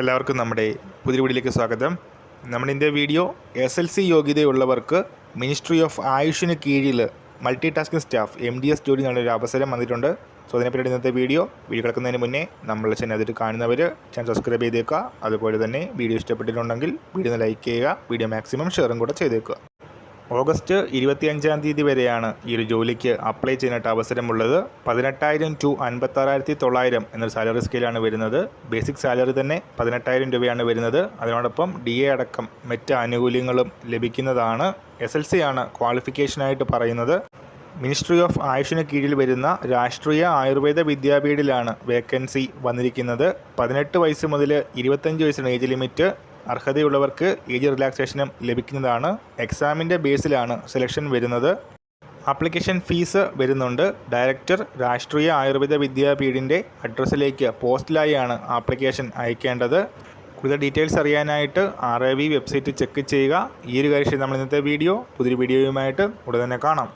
എല്ലാവർക്കും നമ്മുടെ പുതിയ വീഡിയോയിലേക്ക് സ്വാഗതം. ഇന്നത്തെ വീഡിയോ എസ് എൽ സി യോഗ്യതയുള്ളവർക്ക് മിനിസ്ട്രി ഓഫ് ആയുഷിന് കീഴിൽ multi tasking staff M D S ജോലി നല്ലൊരു അവസരം വന്നിട്ടുണ്ട്. സോ അതിനെപ്പറ്റി ഇന്നത്തെ വീഡിയോ വീഡിയോ കിടക്കുന്നതിന് മുന്നേ നമ്മൾ ചാനൽ അതിൽ കാണുന്നവർ ചാനൽ സബ്സ്ക്രൈബ് ചെയ്തേക്കുക. അതുപോലെ തന്നെ വീഡിയോ ഇഷ്ടപ്പെട്ടിട്ടുണ്ടെങ്കിൽ വീഡിയോ ലൈക്ക് ചെയ്യുക. വീഡിയോ മാക്സിമം ഷെയറും കൂടെ ചെയ്തേക്കുക. ഓഗസ്റ്റ് ഇരുപത്തിയഞ്ചാം തീയതി വരെയാണ് ഈ ഒരു ജോലിക്ക് അപ്ലൈ ചെയ്യാനായിട്ട് അവസരമുള്ളത്. പതിനെട്ടായിരം ടു അൻപത്താറായിരത്തി തൊള്ളായിരം എന്നൊരു സാലറി സ്കെയിലാണ് വരുന്നത്. ബേസിക് സാലറി തന്നെ പതിനെട്ടായിരം രൂപയാണ് വരുന്നത്. അതിനോടൊപ്പം ഡി എ അടക്കം മറ്റ് ആനുകൂല്യങ്ങളും ലഭിക്കുന്നതാണ്. എസ് എൽ സി ആണ് ക്വാളിഫിക്കേഷനായിട്ട് പറയുന്നത്. മിനിസ്ട്രി ഓഫ് ആയുഷിന് കീഴിൽ വരുന്ന രാഷ്ട്രീയ ആയുർവേദ വിദ്യാപീഠിലാണ് വേക്കൻസി വന്നിരിക്കുന്നത്. പതിനെട്ട് വയസ്സ് മുതൽ ഇരുപത്തഞ്ച് വയസ്സിന് ഏജ് ലിമിറ്റ് അർഹതയുള്ളവർക്ക് ഏജ് റിലാക്സേഷനും ലഭിക്കുന്നതാണ്. എക്സാമിന്റെ ബേസിലാണ് സെലക്ഷൻ വരുന്നത്. ആപ്ലിക്കേഷൻ ഫീസ് വരുന്നുണ്ട്. ഡയറക്ടർ രാഷ്ട്രീയ ആയുർവേദ വിദ്യാപീഠിന്റെ അഡ്രസ്സിലേക്ക് പോസ്റ്റിലായാണ് ആപ്ലിക്കേഷൻ അയക്കേണ്ടത്. കൂടുതൽ ഡീറ്റെയിൽസ് അറിയാനായിട്ട് ആർ എ വെബ്സൈറ്റ് ചെക്ക് ചെയ്യുക. ഈ ഒരു കാര്യം നമ്മൾ ഇന്നത്തെ വീഡിയോ പുതിയൊരു വീഡിയോയുമായിട്ട് ഉടൻ തന്നെ കാണാം.